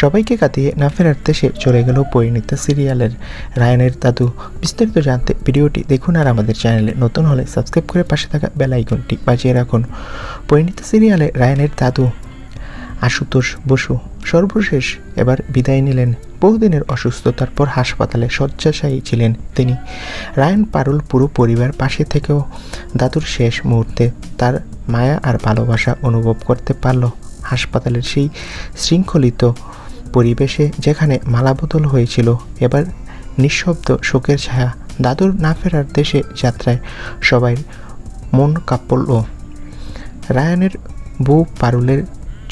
সবাইকে কাটিয়ে না ফেরার দেশে চলে গেল পরিণীতা সিরিয়ালের। রায়নের দাদু, বিস্তারিত জানতে ভিডিওটি দেখুন আর আমাদের চ্যানেলে নতুন হলে সাবস্ক্রাইব করে পাশে থাকা বেল আইকনটি বাজিয়ে রাখুন। পরিণীতা সিরিয়ালে রায়নের দাদু, আশুতোষ বসু সর্বশেষ এবার বিদায় নিলেন। বহুদিনের অসুস্থতার পর হাসপাতালে শয্যাশায়ী ছিলেন তিনি। রায়ন পারুল পুরো পরিবার পাশে থেকেও দাদুর শেষ মুহূর্তে তার মায়া আর ভালোবাসা অনুভব করতে পারল। হাসপাতালের সেই শৃঙ্খলিত পরিবেশে যেখানে মালাবদল হয়েছিল, এবার নিঃশব্দ শোকের ছায়া দাদুর না ফেরার দেশে যাত্রায় সবাই মন কাঁপল রায়ানের বউ পারুলের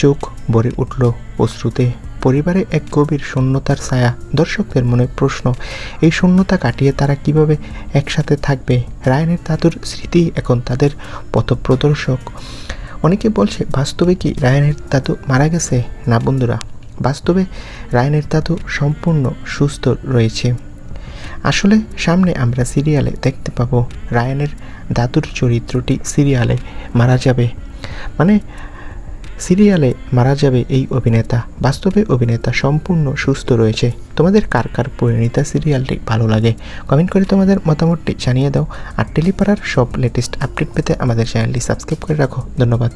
চোখ ভরে উঠল অশ্রুতে। পরিবারে এক গভীর শূন্যতার ছায়া। দর্শকদের মনে প্রশ্ন, এই শূন্যতা কাটিয়ে তারা কীভাবে একসাথে থাকবে? রায়নের দাদুর স্মৃতি এখন তাদের পথপ্রদর্শক। অনেকে বলছে, বাস্তবে কি রায়নের দাদু মারা গেছে? না বন্ধুরা। বাস্তবে রায়নের দাদু সম্পূর্ণ সুস্থ রয়েছে। আসলে সামনে আমরা সিরিয়ালে দেখতে পাবো রায়ানের দাদুর চরিত্রটি সিরিয়ালে মারা যাবে। মানে সিরিয়ালে মারা যাবে এই অভিনেতা। বাস্তবে অভিনেতা সম্পূর্ণ সুস্থ রয়েছে। তোমাদের কার কার পরিণীতা সিরিয়ালটি ভালো লাগে? কমেন্ট করে তোমাদের মতামতটি জানিয়ে দাও। আর টেলিপাড়ার সব লেটেস্ট আপডেট পেতে আমাদের চ্যানেলটি সাবস্ক্রাইব করে রাখো। ধন্যবাদ।